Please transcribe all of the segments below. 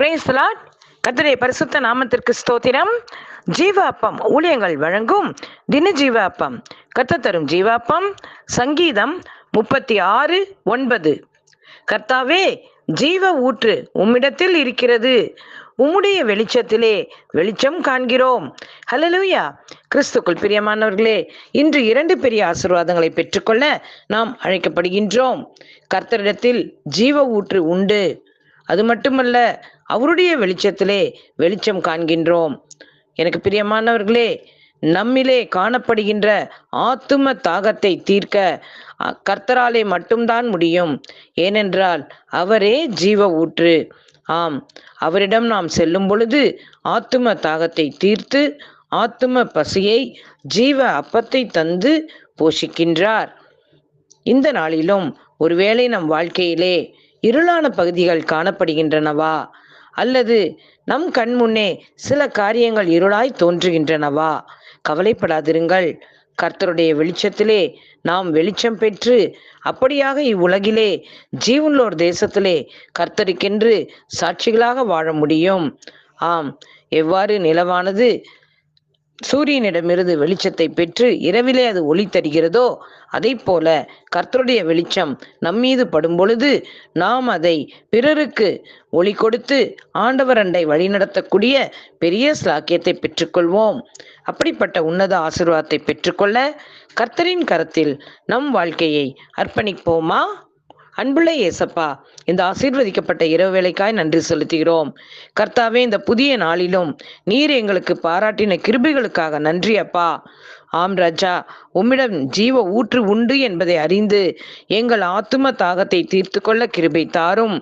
Brace lot கத்தரை பரிசுத்த நாமத்திற்கு ஸ்தோத்திரம். ஜீவ அப்பம் ஊழியங்கள் வழங்கும் தின ஜீவ அப்பம் கத்த தரும் ஜீவாப்பம். சங்கீதம் முப்பத்தி ஆறு ஒன்பது. கர்த்தாவே ஜீவ ஊற்று உம்மிடத்தில் இருக்கிறது. உம்முடைய வெளிச்சத்திலே வெளிச்சம் காண்கிறோம். ஹலலூயா கிறிஸ்துக்குள் பிரியமானவர்களே இன்று இரண்டு பெரிய ஆசீர்வாதங்களை பெற்றுக்கொள்ள நாம் அழைக்கப்படுகின்றோம். கர்த்தரிடத்தில் ஜீவ ஊற்று உண்டு. அது மட்டுமல்ல அவருடைய வெளிச்சத்திலே வெளிச்சம் காண்கின்றோம். எனக்கு பிரியமானவர்களே நம்மிலே காணப்படுகின்ற ஆத்தும தாகத்தை தீர்க்க அ- கர்த்தராலே மட்டும்தான் முடியும். ஏனென்றால் அவரே ஜீவ ஊற்று. ஆம் அவரிடம் நாம் செல்லும் பொழுது ஆத்தும தாகத்தை தீர்த்து ஆத்தும பசியை ஜீவ அப்பத்தை தந்து போஷிக்கின்றார். இந்த நாளிலும் ஒருவேளை நம் வாழ்க்கையிலே இருளான பகுதிகள் காணப்படுகின்றனவா? அல்லது நம் கண் முன்னே சில காரியங்கள் இருளாய் தோன்றுகின்றனவா? கவலைப்படாதிருங்கள். கர்த்தருடைய வெளிச்சத்திலே நாம் வெளிச்சம் பெற்று அப்படியாக இவ்வுலகிலே ஜீவனுள்ளோர் தேசத்திலே கர்த்தருக்கென்று சாட்சிகளாக வாழ முடியும். ஆம் எவ்வாறு நிலவானது சூரியனிடமிருந்து வெளிச்சத்தை பெற்று இரவிலே அது ஒளி தருகிறதோ அதை போல கர்த்தருடைய வெளிச்சம் நம்மீது படும் பொழுது நாம் அதை பிறருக்கு ஒளி கொடுத்து ஆண்டவர் அண்டை வழிநடத்தக்கூடிய பெரிய ஸ்லாக்கியத்தை பெற்றுக்கொள்வோம். அப்படிப்பட்ட உன்னத ஆசிர்வாதத்தை பெற்றுக்கொள்ள கர்த்தரின் கரத்தில் நம் வாழ்க்கையை அர்ப்பணிப்போமா? அன்புள்ள இயேசப்பா இந்த ஆசீர்வதிக்கப்பட்ட இரவு வேலைக்காய் நன்றி செலுத்துகிறோம். கர்த்தாவே இந்த புதிய நாளிலும் நீர் எங்களுக்கு பாராட்டின கிருபிகளுக்காக நன்றி அப்பா. ஆம் ராஜா உம்மிடம் ஜீவ ஊற்று உண்டு என்பதை அறிந்து எங்கள் ஆத்தும தாகத்தை தீர்த்து கொள்ள கிருபை தாரும்.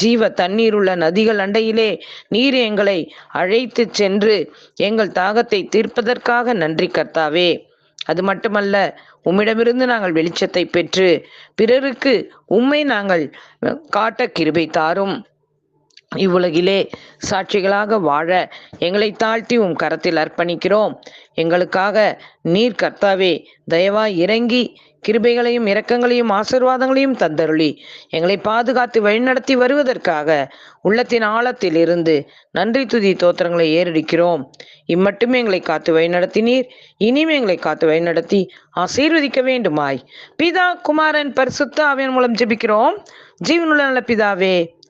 ஜீவ தண்ணீருள்ள நதிகள் அண்டையிலே நீர் எங்களை அழைத்து சென்று எங்கள் தாகத்தை தீர்ப்பதற்காக நன்றி கர்த்தாவே. அது மட்டுமல்ல உம்மிடமிருந்து நாங்கள் வெளிச்சத்தை பெற்று பிறருக்கு உம்மை நாங்கள் காட்ட கிருபை தாரும். இவ்வுலகிலே சாட்சிகளாக வாழ எங்களை தாழ்த்தி உம் கரத்தில் அர்ப்பணிக்கிறோம். எங்களுக்காக நீர் கர்த்தாவே தயவாய் இறங்கி கிருபைகளையும் இரக்கங்களையும் ஆசீர்வாதங்களையும் தந்தருளி. எங்களை பாதுகாத்து வழிநடத்தி வருவதற்காக உள்ளத்தின் ஆழத்தில் இருந்து நன்றி துதி தோத்திரங்களை ஏறடிக்கிறோம். இம்மட்டுமே எங்களை காத்து வழிநடத்தினீர் இனிமே எங்களை காத்து வழிநடத்தி ஆசீர்வதிக்க வேண்டுமாய். பிதா குமாரன் பரிசுத்த அவன் மூலம் ஜெபிக்கிறோம். ஜீவனுள்ள நல்ல பிதாவே